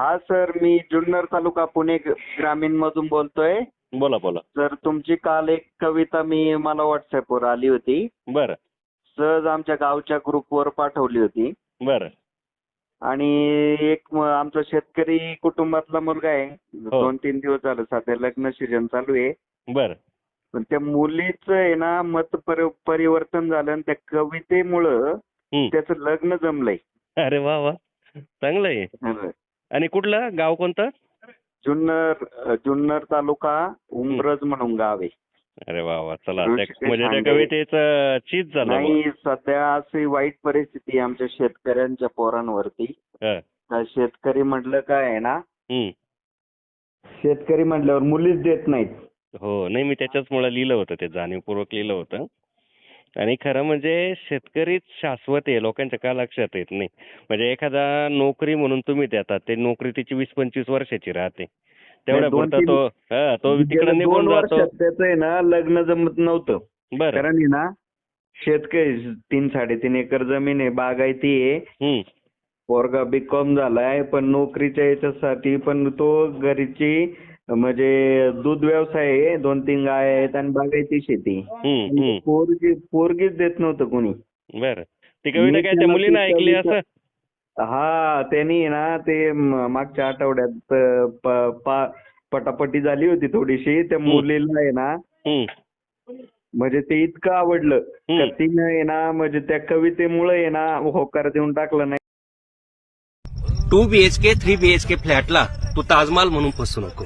हा सर मी जुन्नर तालुका पुणे ग्रामीण मधून बोलतोय. बोला बोला. सर तुमची काल एक कविता मी मला व्हॉट्सअपवर आली होती. बरं. सहज आमच्या गावच्या ग्रुपवर पाठवली होती. बरं. आणि एक म- आमचा शेतकरी कुटुंबातला मुलगा आहे. दोन तीन दिवस झालं सध्या लग्न सीजन चालू आहे. बरं. पण त्या मुलीचं आहे ना मत परि- परिवर्तन झालं आणि त्या कवितेमुळं हं. त्याचं लग्न जमलंय. अरे वा वा. चांगलं आहे. आणि कुठलं गाव कोणतं जुन्नर जुन्नर तालुका उमरज म्हणून गाव आहे अरे वा वा चला म्हणजे त्या. कवितेचं चीज झालं. नाही सध्या अशी वाईट परिस्थिती आहे आमच्या शेतकऱ्यांच्या पोरांवरती हं. शेतकरी म्हटलं काय आहे ना. शेतकरी म्हटल्यावर मुलीच देत नाहीत हो नाही मी त्याच्याचमुळे लिहिलं होतं ते जाणीवपूर्वक लिहिलं होतं आणि खरं म्हणजे शेतकरीच शाश्वत आहे लोकांच्या का लक्षात येत नाही. म्हणजे एखादा नोकरी म्हणून तुम्ही देतात ते नोकरी तिची वीस पंचवीस वर्षाची राहते. तेवढ्या पुरता तो हा तो गेल्या तिकडे निघून जातो. त्याचं आहे ना लग्न जमत नव्हतं. बरं. कारण आहे ना शेतकरी तीन साडेतीन एकर जमीन आहे बागायती आहे. पोरगा बीकॉम झालाय पण नोकरीच्या याच्यासाठी पण तो घरीची म्हणजे दूध व्यवसाय आहे दोन तीन गाय आहेत आणि बागायती शेती हं, हं. पोरगी पोरगीच देत नव्हतं कोणी. बरं. ती कविता मी काय त्या त्याला मुलीनं ती ऐकली असं? हा त्यांनी ना ते मागच्या आठवड्यात पटापटी झाली होती थोडीशी. त्या मुलीला आहे ना हं. म्हणजे ते इतकं आवडलं. का तिनं आहे ना म्हणजे त्या कवितेमुळे आहे ना होकार देऊन टाकलं नाही. टू बीएचके थ्री बीएचके फ्लॅटला तू ताजमहाल म्हणून फसू नको.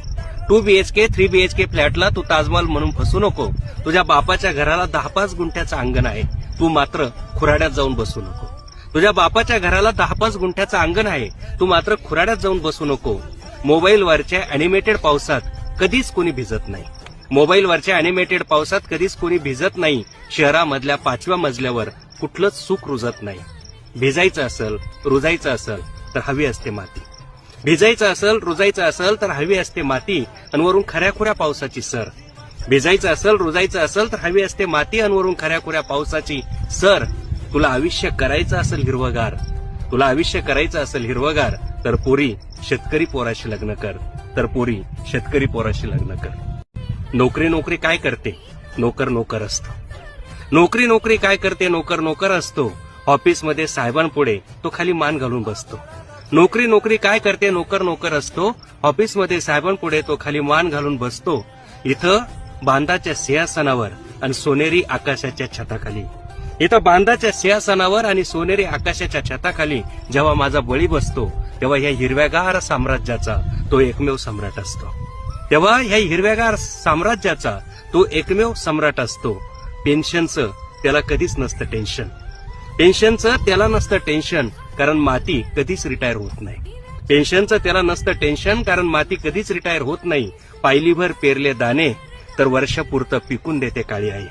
टू बीएचके थ्री बीएचके फ्लॅटला तू ताजमहाल म्हणून फसू नको. तुझ्या बापाच्या घराला दहा पाच गुंठ्याचं अंगण आहे. तू मात्र खुराड्यात जाऊन बसू नको. तुझ्या बापाच्या घराला दहा पाच गुंठ्याचं अंगण आहे. तू मात्र खुराड्यात जाऊन बसू नको. मोबाईलवरच्या अॅनिमेटेड पावसात कधीच कोणी भिजत नाही. मोबाईलवरच्या अॅनिमेटेड पावसात कधीच कोणी भिजत नाही. शहरामधल्या पाचव्या मजल्यावर कुठलंच सुख रुजत नाही. भिजायचं असेल रुजायचं असेल तर हवी असते माती. भिजायचं असेल रुजायचं असेल तर हवी असते माती अनवरून खऱ्याखुऱ्या पावसाची सर. भिजायचं असेल रुजायचं असेल तर हवी असते माती अनवरून खऱ्याखुऱ्या पावसाची सर. तुला आयुष्य करायचं असेल हिरवगार तुला आयुष्य करायचं असेल हिरवगार तर पोरी शेतकरी पोराशी लग्न कर तर पोरी शेतकरी पोराशी लग्न कर. नोकरी नोकरी काय करते? नोकर नोकर असतो. नोकरी नोकरी काय करते? नोकर नोकर असतो. ऑफिसमध्ये साहेबांपुढे तो खाली मान घालून बसतो. नोकरी नोकरी काय करते नोकर नोकर असतो. ऑफिसमध्ये साहेबांपुढे तो खाली मान घालून बसतो. इथं बांधाच्या सिंहासनावर आणि सोनेरी आकाशाच्या छताखाली. इथं बांधाच्या सिंहासनावर आणि सोनेरी आकाशाच्या छताखाली जेव्हा माझा बळी बसतो तेव्हा या हिरव्यागार साम्राज्याचा तो एकमेव सम्राट असतो. तेव्हा ह्या हिरव्यागार साम्राज्याचा तो एकमेव सम्राट असतो. पेन्शनचं त्याला कधीच नसतं टेन्शन पेन्शनचं त्याला नसतं टेन्शन कारण माती कधीच रिटायर होत नाही. पेन्शनचं त्याला नसतं टेन्शन कारण माती कधीच रिटायर होत नाही. पायलीभर पेरले दाणे तर वर्षापुरतं पिकून देते काळी आई.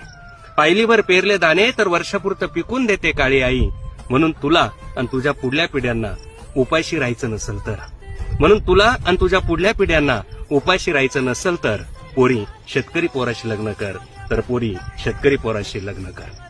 पायलीभर पेरले दाणे तर वर्षापुरतं पिकून देते काळी आई. म्हणून तुला आणि तुझ्या पुढल्या पिढ्यांना उपाशी राहायचं नसेल तर. म्हणून तुला आणि तुझ्या पुढल्या पिढ्यांना उपाशी राहायचं नसेल तर पोरी शेतकरी पोराशी लग्न कर. तर पोरी शेतकरी पोराशी लग्न कर.